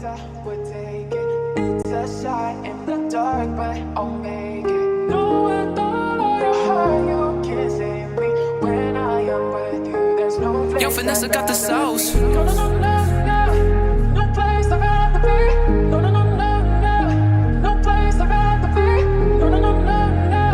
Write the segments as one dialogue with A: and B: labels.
A: chance I would take it. It's a shot in the dark, but I'll make it. No, I thought I heard you can't save me when I am with you. There's no place
B: Yo, Vanessa
A: I'd
B: got the
A: rather
B: sauce.
A: be. No, no, no, no, no. No place I'd rather be. No, no, no, no, no. No place I'd rather be. No, no, no, no, no.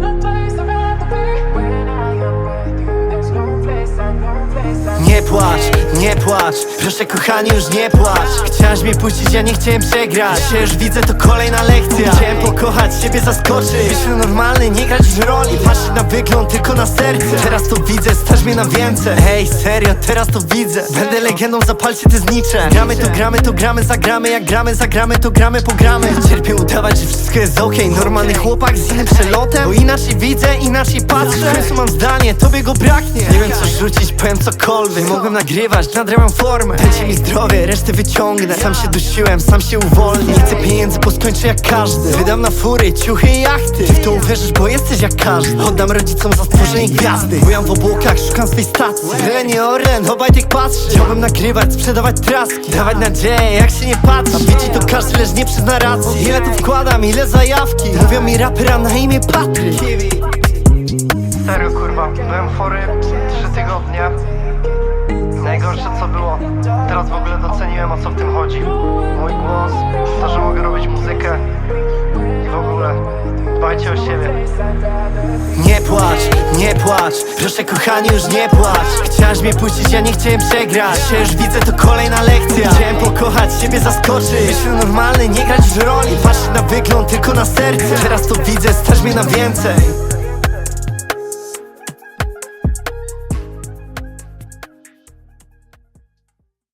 A: No place I'd rather be. When I am with you, there's no place, no place
C: Nie płacz, nie płacz, proszę kochanie już nie płacz. Chciałaś mnie puścić, ja nie chciałem przegrać. Dzisiaj już widzę to kolejna lekcja. Chciałem pokochać, siebie zaskoczyć. Myślę normalny, nie grać w roli. Patrzeć na wygląd, tylko na serce. Teraz to widzę, stać mnie na więcej. Hej, serio, teraz to widzę. Będę legendą, zapalcie te znicze. Gramy to gramy, to gramy, zagramy Jak gramy, zagramy, to gramy, pogramy. Cierpię udawać, że wszystko jest okej. Normalny chłopak z innym przelotem inaczej widzę, inaczej patrzę końcu mam zdanie, tobie go braknie. Nie wiem co rzucić, powiem cokolwiek. Mogłem nagrywać, nadrabiam formę. Dajcie mi zdrowie, resztę wyciągnę. Sam się dusiłem, sam się uwolnię. Nie chcę pieniędzy, skończę jak każdy. Wydam na fury, ciuchy i jachty. Ty w to uwierzysz, bo jesteś jak każdy. Oddam rodzicom za stworzenie gwiazdy. Bujam w obłokach, szukam swej stacji. Byle nie Orlen, obaj tych patrzy. Chciałbym nagrywać, sprzedawać traski. Dawać nadzieję, jak się nie patrzy. A widzi to każdy, lecz nie przyzna racji. Ile tu wkładam, ile zajawki? Mówią mi rapera na imię Patryk. Serio kurwa, byłem chory trzy tygodnie. Najgorsze co było. Teraz w ogóle doceniłem o co w tym chodzi. Mój głos, to że mogę robić muzykę dbajcie o siebie. Nie płacz, nie płacz Proszę kochanie już nie płacz. Chciałaś mnie puścić, ja nie chciałem przegrać. Dzisiaj już widzę to kolejna lekcja. Chciałem pokochać, siebie zaskoczyć. Myślę normalny, nie grać w roli. Patrzeć na wygląd, tylko na serce. Teraz to widzę, stać mnie na więcej